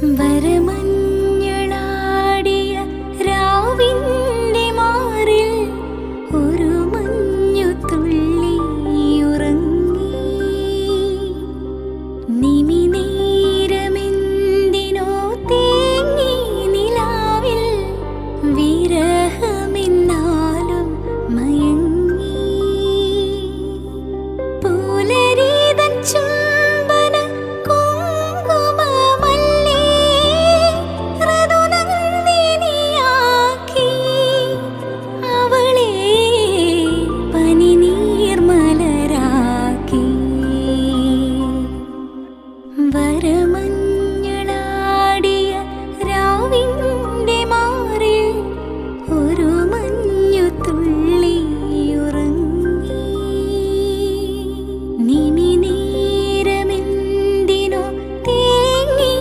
வரமன் വരമഞ്ഞ